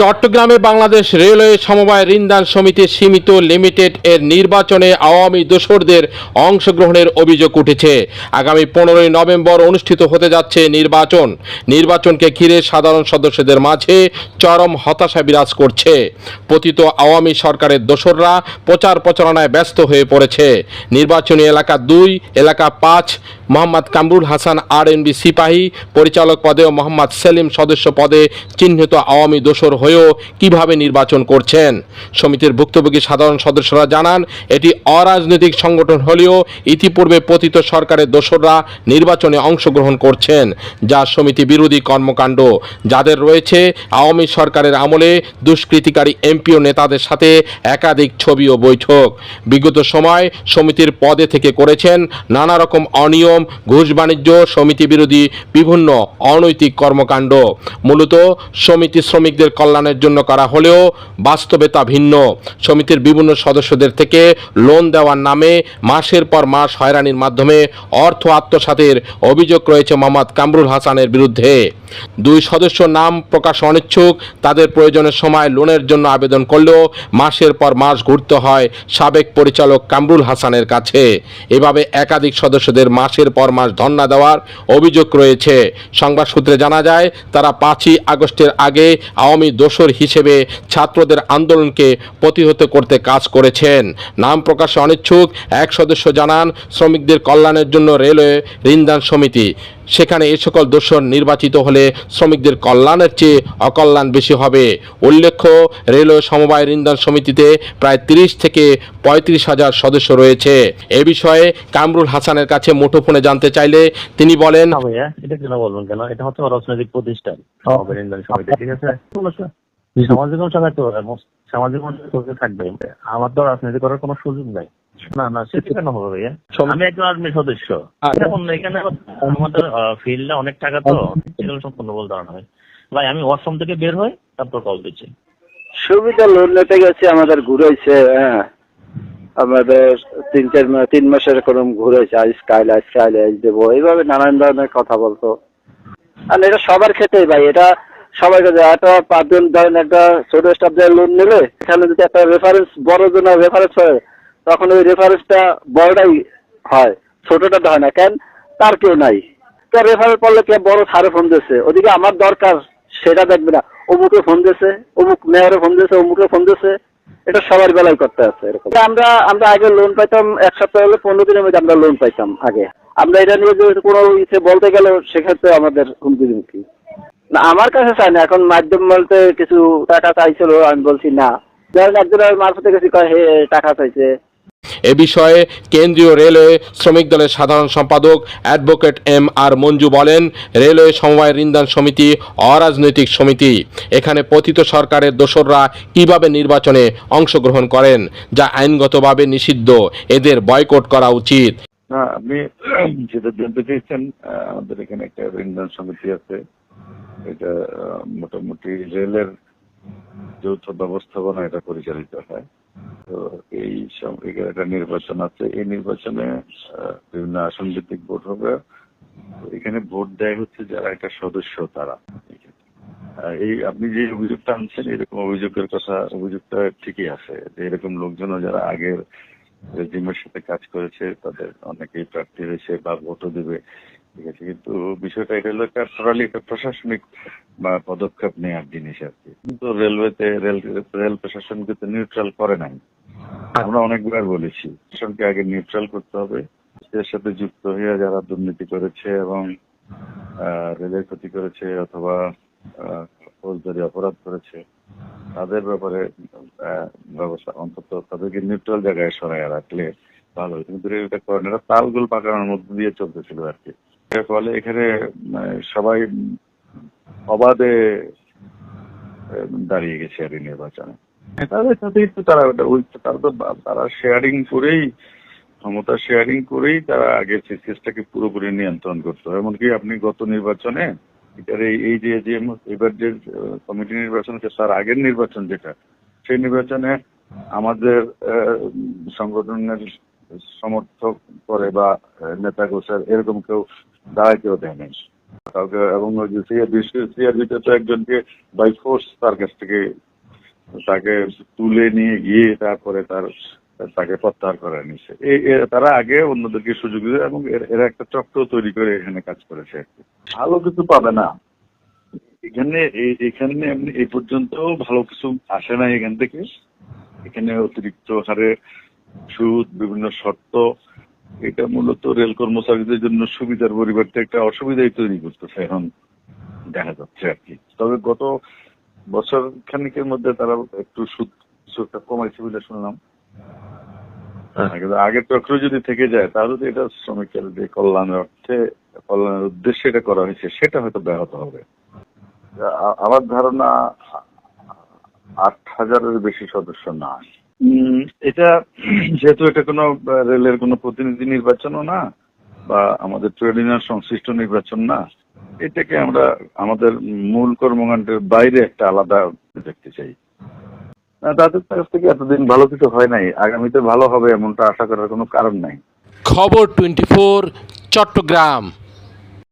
চট্টগ্রামে বাংলাদেশ রেলওয়ে সমবায় ঋণদান সমিতি সীমিত লিমিটেড এর নির্বাচনে আওয়ামী দোসরদের অংশগ্রহণের অভিযোগ উঠেছে। আগামী পনেরোই নভেম্বর অনুষ্ঠিত হতে যাচ্ছে নির্বাচন। নির্বাচনকে ঘিরে সাধারণ সদস্যদের মাঝে চরম হতাশা বিরাজ করছে। পতিত আওয়ামী সরকারের দোসররা প্রচার প্রচারণায় ব্যস্ত হয়ে পড়েছে। নির্বাচনী এলাকা দুই, এলাকা পাঁচ মোহাম্মদ কামরুল হাসান আর এনবি সিপাহী, পরিচালক পদে ও মোহাম্মদ সেলিম সদস্য পদে চিহ্নিত আওয়ামী দোসর হয়েও কীভাবে নির্বাচন করছেন? সমিতির ভুক্তভোগী সাধারণ সদস্যরা জানান, এটি অরাজনৈতিক সংগঠন হলেও ইতিপূর্বে পতিত সরকারের দোসররা নির্বাচনে অংশগ্রহণ করছেন, যা সমিতি বিরোধী কর্মকাণ্ড। যাদের রয়েছে আওয়ামী সরকারের আমলে দুষ্কৃতিকারী এমপি ও নেতাদের সাথে একাধিক ছবি ও বৈঠক। বিগত সময় সমিতির পদে থেকে করেছেন নানা রকম অনিয়ম ঘুষ বাণিজ্য সমিতি বিরোধী বিভিন্ন অনৈতিক কর্মকাণ্ড। মূলত সমিতি শ্রমিকদের কল্যাণের জন্য করা হলেও বাস্তবে তা ভিন্ন। সমিতির বিভিন্ন সদস্যদের থেকে লোন দেওয়ার নামে মাসের পর মাস হয়রানির মাধ্যমে অর্থ আত্মসাতের অভিযোগ রয়েছে মোহাম্মদ কামরুল হাসানের বিরুদ্ধে। দুই সদস্য নাম প্রকাশ অনিচ্ছুক, তাদের প্রয়োজনের সময় লোনের জন্য আবেদন করলেও মাসের পর মাস ঘুরতে হয় সাবেক পরিচালক কামরুল হাসানের কাছে। এভাবে একাধিক সদস্যদের মাসের পর মাস ধর্ণা দেওয়ার অভিযোগ রয়েছে। সংবাদ সূত্রে জানা যায়, তারা পাঁচই আগস্টের আগে আওয়ামী দোসর হিসেবে ছাত্রদের আন্দোলনকে প্রতিহত করতে কাজ করেছেন। নাম প্রকাশে অনিচ্ছুক, এক সদস্য জানান, শ্রমিকদের কল্যাণের জন্য রেলওয়ে ঋণদান সমিতি। সেখানে এ সকল দোষর নির্বাচিত হলে শ্রমিকদের কল্যাণের চেয়ে অকল্যাণ বেশি হবে। উল্লেখ্য রেলওয়ে সমবায় ঋণদান সমিতিতে প্রায় তিরিশ থেকে পঁয়ত্রিশ হাজার সদস্য রয়েছে। এ বিষয়ে কামরুল হাসানের কাছে মুঠোফোনে জানতে চাইলে তিনি বলেন এটা কেন বলবেন কেন? এটা হচ্ছে অরাজনৈতিক প্রতিষ্ঠান। সমিতি ঠিক আছে? সামাজিক মানুষের থাকবে। আমার তো রাজনীতি করার কোনো সুযোগ নাই। না না সেটা কেন হবে ভাইয়া? আমি একজন আর্মি সদস্য। এখন এখানে আমাদের ফিল্ডে অনেক টাকা তো সেগুলো সম্পূর্ণ বলতে পারো না ভাই। আমি ওয়াশরুম থেকে বের হই তারপর কল দিচ্ছি। সুবিধা লোন নিতে গেছে আমাদের ঘুরেছে হ্যাঁ। আমাদের তিন চার তিন মাসের এরকম ঘুরেছে কাইল আইস কাইল আইস দেবো। এইভাবে নানান ধরনের কথা বলতো। আর এটা সবার ক্ষেত্রেই ভাই এটা সবাই কাছে একটা পাঁচজন ধরেন একটা ছোট স্টাফদের লোন নিলে এখানে যদি একটা রেফারেন্স বড় জন্য রেফারেন্স হয় তখন ওই রেফারেন্সটা বড়টাই হয়, ছোটটা হয় না, কেন? তার কেউ নাই। তো রেফারেন্স পড়লে কে বড় সারে ফোন দিচ্ছে ওদিকে আমার দরকার, সেটা দেখবে না। অমুকে ফোন দিয়েছে, অমুক মেয়রে ফোন দিয়েছে অমুকে ফোন দিয়েছে। এটা সবার বেলায় করতে আছে এরকম। আমরা আমরা আগে লোন পাইতাম, এক সপ্তাহ হলে পনেরো দিনের মধ্যে আমরা লোন পাইতাম আগে। আমরা এটা নিয়ে যে কোনো ইসে বলতে গেলে, সেক্ষেত্রে আমাদের হুমকি হুমকি না, আমার কাছে চাই না, এখন মাধ্যম বলতে কিছু টাকা চাইছিল, আমি বলছি না। ধরেন একজনের মারফতে গেছি, কয়, হে, টাকা চাইছে। এ বিষয়ে কেন্দ্রীয় রেলওয়ে শ্রমিক দলের সাধারণ সম্পাদক অ্যাডভোকেট এম আর মঞ্জু বলেন, রেলওয়ে সমবায় ঋণদান সমিতি অরাজনৈতিক সমিতি। এখানে পতিত সরকারের দোসররা কীভাবে নির্বাচনে অংশগ্রহণ করেন, যা আইনগতভাবে নিষিদ্ধ, এদের বয়কট করা উচিত। আপনি যেটা জানতে চেয়েছেন আমাদের এখানে একটা ঋণদান সমিতি আছে। এটা মোটামুটি রেলের যৌথ ব্যবস্থাপনা এটা পরিচালিত হয়। তো এই একটা নির্বাচন আছে। এই নির্বাচনে বিভিন্ন আসন ভিত্তিক ভোট হবে। এখানে ভোট দেয় হচ্ছে যারা একটা সদস্য তারা। এই আপনি যে অভিযোগটা আনছেন, এরকম অভিযোগের কথা, অভিযোগটা ঠিকই আছে যে এরকম লোকজনও যারা আগের রেজিমের সাথে কাজ করেছে, তাদের অনেকেই প্রার্থী হয়েছে বা ভোটও দেবে। ঠিক আছে, কিন্তু বিষয়টা এটা হলো একটা টোটালি একটা প্রশাসনিক, বা পদক্ষেপ নেওয়ার জিনিস আর কি। কিন্তু রেলওয়েতে রেল রেল প্রশাসন কিন্তু নিউট্রাল করে নাই। আমরা অনেকবার বলেছি, প্রশাসনকে আগে নিউট্রাল করতে হবে। এর সাথে যুক্ত হয়ে যারা দুর্নীতি করেছে এবং রেলের ক্ষতি করেছে অথবা ফৌজদারি অপরাধ করেছে, তাদের ব্যাপারে ব্যবস্থা অন্তত তাদেরকে নিউট্রাল জায়গায় সরাই রাখলে ভালো। কিন্তু এটা করেন এরা তালগুল পাকানোর মধ্যে দিয়ে চলতেছিল আর কি। ফলে এখানে সবাই অবাধে দাঁড়িয়ে গেছে আর নির্বাচনে। তাদের সাথে কিন্তু তারা তারা তো তারা শেয়ারিং করেই, ক্ষমতা শেয়ারিং করেই তারা আগে সিসিএসটাকে পুরোপুরি নিয়ন্ত্রণ করতো। এমনকি আপনি গত নির্বাচনে, এটার এই যে যে এবার যে কমিটি নির্বাচন তার আগের নির্বাচন যেটা, সেই নির্বাচনে আমাদের সংগঠনের সমর্থক করে বা নেতা গোসার এরকম কেউ দাঁড়াইতেও দেয় নাই। কাউকে, এবং সিআরবিতে তো একজনকে বাই ফোর্স তার কাছ থেকে তাকে তুলে নিয়ে গিয়ে তারপরে তার, তাকে প্রত্যাহার করে নিছে এই তারা আগে অন্যদেরকে সুযোগ দিবে এবং এর- একটা চক্র তৈরি করে এখানে কাজ করেছে। ভালো কিছু পাবে না। এখানে এখানে এই পর্যন্ত ভালো কিছু আসে না এখান থেকে। এখানে অতিরিক্ত হারে সুদ বিভিন্ন শর্ত এটা মূলত রেল কর্মচারীদের জন্য সুবিধার পরিবর্তে একটা অসুবিধাই তৈরি করতেছে এখন দেখা যাচ্ছে আর কি। তবে গত বছর খানিকের মধ্যে তারা একটু সুদ সুদটা কমাইছে বলে শুনলাম। কিন্তু আগের চক্র যদি থেকে যায় তাহলে তো এটা শ্রমিকের যে কল্যাণের অর্থে কল্যাণের উদ্দেশ্যে এটা করা হয়েছে সেটা হয়তো ব্যাহত হবে। আমার ধারণা আট হাজারের বেশি সদস্য না উম, এটা যেহেতু এটা কোনো রেলের কোনো প্রতিনিধি নির্বাচনও না, বা আমাদের ট্রেড ইউনিয়ন সংশ্লিষ্ট নির্বাচন না, এটাকে আমরা আমাদের মূল কর্মকাণ্ডের বাইরে একটা আলাদা দেখতে চাই। তাদের কাছ থেকে এতদিন ভালো কিছু হয় নাই, আগামীতে ভালো হবে এমনটা আশা করার কোনো কারণ নাই। খবর টোয়েন্টি ফোর চট্টগ্রাম।